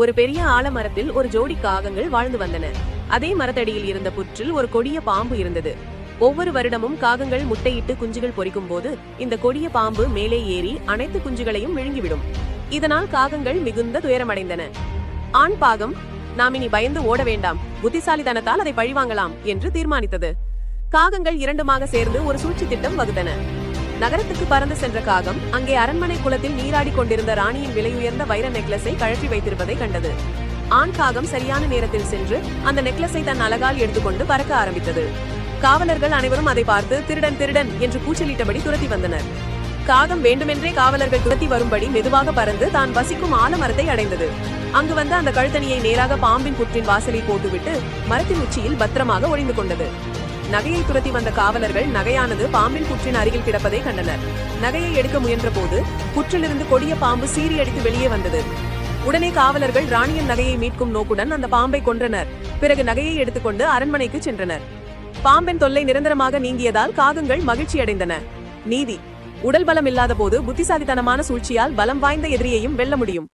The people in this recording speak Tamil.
ஒரு பெரிய ஆலமரத்தில் ஒரு ஜோடி காகங்கள் வாழ்ந்து வந்தன. அதே மரத்தடியில் இருந்த புற்றில் ஒரு கொடிய பாம்பு இருந்தது. ஒவ்வொரு வருடமும் காகங்கள் முட்டையிட்டு குஞ்சுகள் பொரிக்கும் போது இந்த கொடிய பாம்பு மேலே ஏறி அனைத்து குஞ்சுகளையும் விழுங்கிவிடும். இதனால் காகங்கள் மிகுந்த துயரமடைந்தன. ஆண் பாகம் நாம் இனி பயந்து ஓட வேண்டாம். புத்திசாலித்தனத்தால் அதை பழிவாங்கலாம் என்று தீர்மானித்தது. காகங்கள் இரண்டுமாக சேர்ந்து ஒரு சூழ்ச்சி திட்டம் வகுத்தன. நகரத்துக்கு பறந்து சென்ற காகம் அங்கே அரண்மனை குளத்தில் நீராடி கொண்டிருந்த ராணியின் விலையுயர்ந்த வைர நெக்லஸை கழற்றி வைத்திருப்பதை கண்டது. ஆண் காகம் சரியான நேரத்தில் சென்று அந்த நெக்லஸை தன் அழகால் எடுத்துக்கொண்டு பறக்க ஆரம்பித்தது. காவலர்கள் அனைவரும் அதை பார்த்து திருடன் திருடன் என்று கூச்சலிட்டபடி துரத்தி வந்தனர். காகம் வேண்டுமென்றே காவலர்கள் துரத்தி வரும்படி மெதுவாக பறந்து தான் வசிக்கும் ஆலமரத்தை அடைந்தது. அங்கு வந்த அந்த கழுத்தணியை நேராக பாம்பின் புற்றின் வாசலில் போட்டுவிட்டு மரத்தின் உச்சியில் பத்திரமாக ஒளிந்து கொண்டது. நகையை துரத்தி வந்த காவலர்கள் நகையானது பாம்பின் புற்றின் அருகில் கிடப்பதை கண்டனர். நகையை எடுக்க முயன்ற போது புற்றிலிருந்து கொடிய பாம்பு சீறியடித்து வெளியே வந்தது. உடனே காவலர்கள் ராணியின் நகையை மீட்கும் நோக்குடன் அந்த பாம்பை கொன்றனர். பிறகு நகையை எடுத்துக்கொண்டு அரண்மனைக்கு சென்றனர். பாம்பின் தொல்லை நிரந்தரமாக நீங்கியதால் காகங்கள் மகிழ்ச்சியடைந்தன நீதி. உடல் பலம் இல்லாத போது புத்திசாலித்தனமான சூழ்ச்சியால் பலம் வாய்ந்த எதிரியையும் வெல்ல முடியும்.